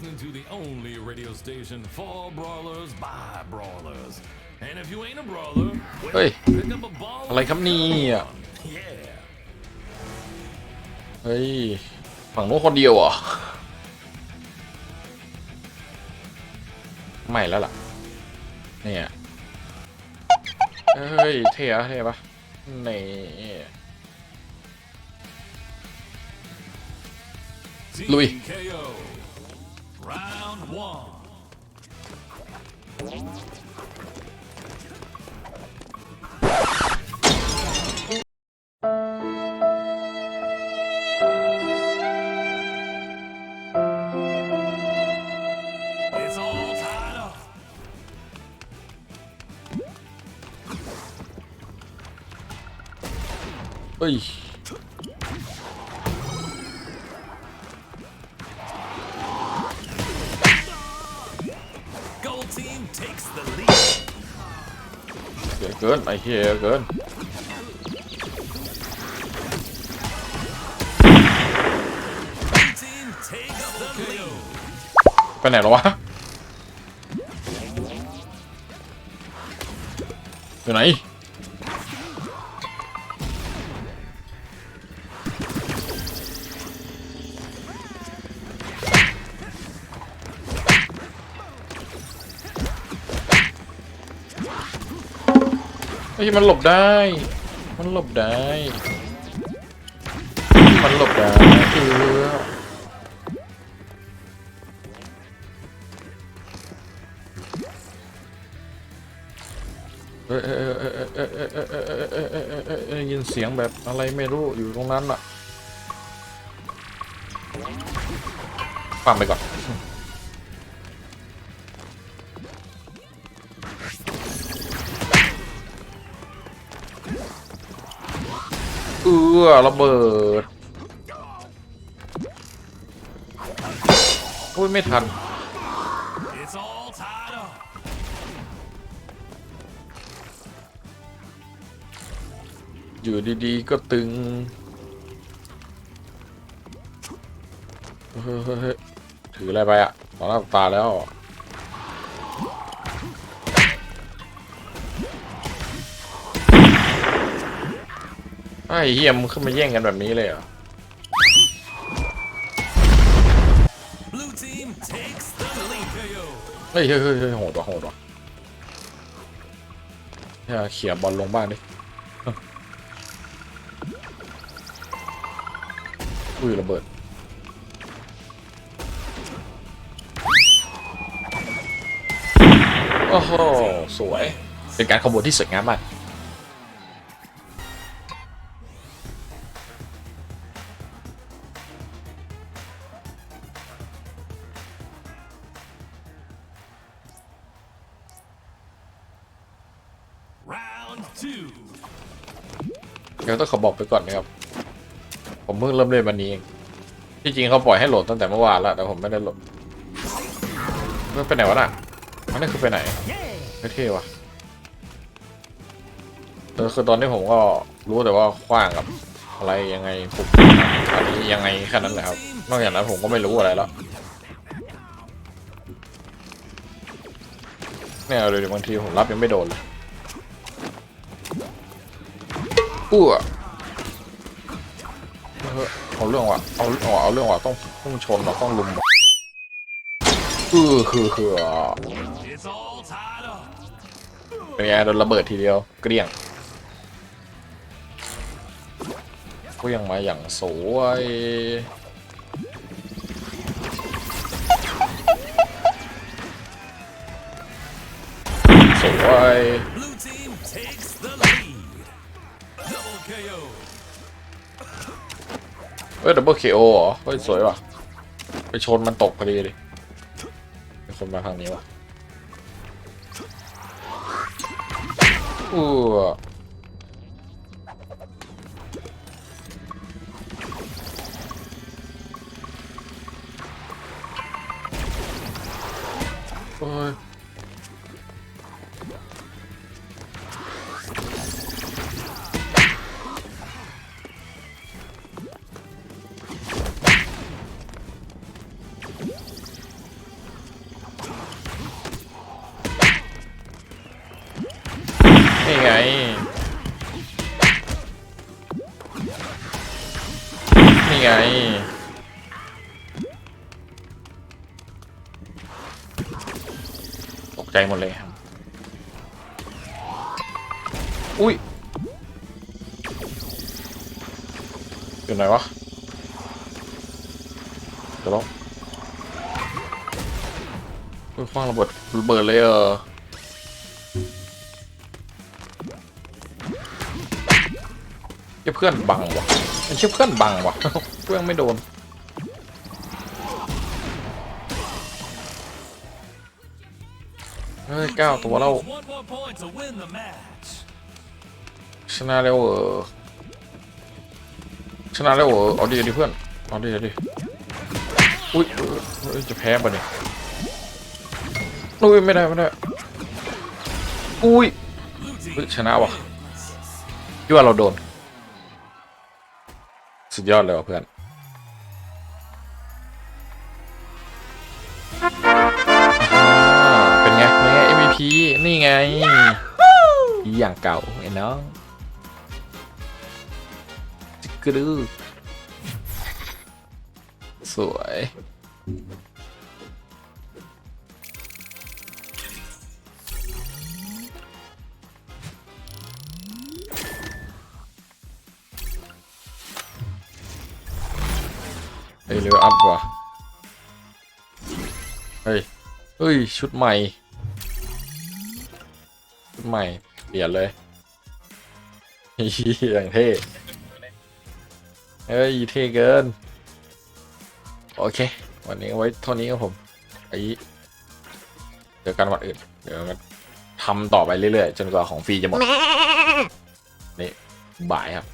listening to the only radio station for brawlers by brawlers. And if you ain't a brawler, เฮ้ย pick up a ball. อะไรครับเนี่ย Yeah. เฮ้ย ฝั่งนู้นคนเดียวเหรอ ไม่แล้วล่ะ เนี่ย เฮ้ย เท่อะเท่ปะนี่ Louis. TKO. Round one. It's all tied up. เเยอะเกินไอ้เหี้ยเกินไปไหนแล้ววะอยู่ไหน เฮ้ยมันหลบได้ มันหลบได้ มันหลบได้เออเอ้ยเอ้ยเอ้ยเอ้ยเอ้ยเอ้ยเอ้ยเอ้ยเอ้ยเอ้ยเอ้ยเอ้ยเอ้ยเอ้ยยินเสียงแบบอะไรไม่รู้อยู่ตรงนั้นอะฟังไปก่อน ออระเบิดอุ้ยไม่ทันอยู่ดีๆ ก็ตึงถืออะไรไปอะต่อหน้าตาแล้ว ไอ้เฮียมงขึ้นมาแย่งกันแบบนี้เลยเหรอ Blue team takes the lead. KO. เฮ้ยเฮ้ยเฮ้ยเฮ้ยโหดว่ะโหดว่ะเนี่ยเขี่ยบอลลงบ้างดิอุ้ยระเบิด โอ้โห สวย เป็นการขบวนที่สวยงามมาก Round two. เดี๋ยวต้องขอบอกไปก่อนนะครับ ผมเพิ่งเริ่มเล่นวันนี้เองที่จริงเขาปล่อยให้โหลดตั้งแต่เมื่อวานแล้วแต่ผมไม่ได้โหลดเมื่อไปไหนวะน่ะอันนี้คือไปไหนไม่เท่ว่ะเออคือตอนนี้ผมก็รู้แต่ว่าขว้างกับอะไรยังไงปุ๊บอันนี้ยังไงแค่นั้นแหละครับ นอกจากนั้นผมก็ไม่รู้อะไรแล้วเนี่ยเลยบางทีผมรับยังไม่โดนเลย เออเอาเรื่องว่ะเอาเอาเอาเรื่องว่ะต้องต้องชนว่ะต้องลุมว่ะเออคือคือ It's all tied up. เป็นไงโดนระเบิดทีเดียวเกลี้ยงเกลี้ยงมาอย่างสวยสวย เฮ้ยดับเบิลเคโอเหรอเฮ้ยสวยว่ะ ไปชนมันตกพอดีดิมีคนมาทางนี้ว่ะอู้ ใจหมดเลยครับอุ้ยอยู่ไหนวะเดี๋ยวลองอุ้ยคว้างระเบิดระเบิดเลยเออเชี่ยเพื่อนบังวะมันเชี่ยเพื่อนบังวะเพื่อนไม่โดน เฮ้ยเก้าตัวแล้วชนะแล้วเออชนะแล้วเออเอาดีดิเพื่อนเอาดีดิอุ้ยเอ้ยจะแพ้ปะเนี่ยอุ้ยไม่ได้ไม่ได้อุ้ยชนะว่ะคิดว่าเราโดน สุดยอดเลยว่ะเพื่อน นี่ไงอีอย่างเก่าไอ้น้องจิกกระดือสวยเฮ้ยเร็วอัพว่ะ เฮ้ย เฮ้ย ชุดใหม่ ใหม่ เปลี่ยนเลยเฮียอย่างเท่เฮ้ยเท่เกิน โอเค วันนี้เอาไว้เท่านี้ครับผมไอ้เจอกันวันอื่น เดี๋ยวกันทำต่อไปเรื่อยๆ จนกว่าของฟรีจะหมด นี่บ่ายครับ